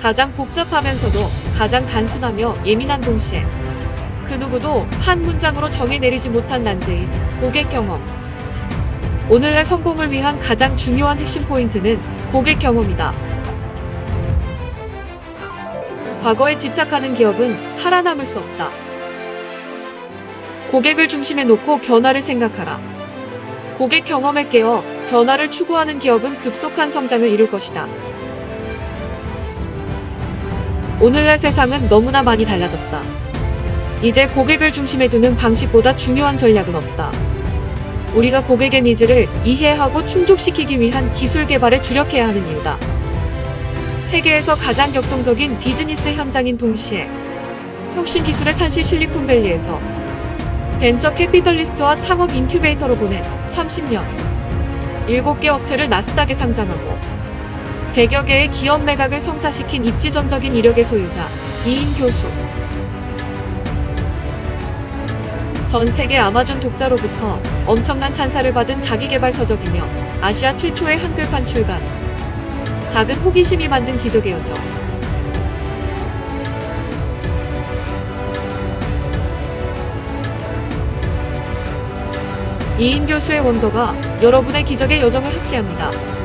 가장 복잡하면서도 가장 단순하며 예민한 동시에 그 누구도 한 문장으로 정의 내리지 못한 난제의 고객 경험. 오늘날 성공을 위한 가장 중요한 핵심 포인트는 고객 경험이다. 과거에 집착하는 기업은 살아남을 수 없다. 고객을 중심에 놓고 변화를 생각하라. 고객 경험에 깨어 변화를 추구하는 기업은 급속한 성장을 이룰 것이다. 오늘날 세상은 너무나 많이 달라졌다. 이제 고객을 중심에 두는 방식보다 중요한 전략은 없다. 우리가 고객의 니즈를 이해하고 충족시키기 위한 기술 개발에 주력해야 하는 이유다. 세계에서 가장 격동적인 비즈니스 현장인 동시에 혁신 기술의 탄실 실리콘밸리에서 벤처 캐피털리스트와 창업 인큐베이터로 보낸 30년 7개 업체를 나스닥에 상장하고 100여 개의 기업 매각을 성사시킨 입지전적인 이력의 소유자 이인 교수. 전 세계 아마존 독자로부터 엄청난 찬사를 받은 자기개발 서적이며 아시아 최초의 한글판 출간. 작은 호기심이 만든 기적의 여정 이인 교수의 원더가 여러분의 기적의 여정을 함께합니다.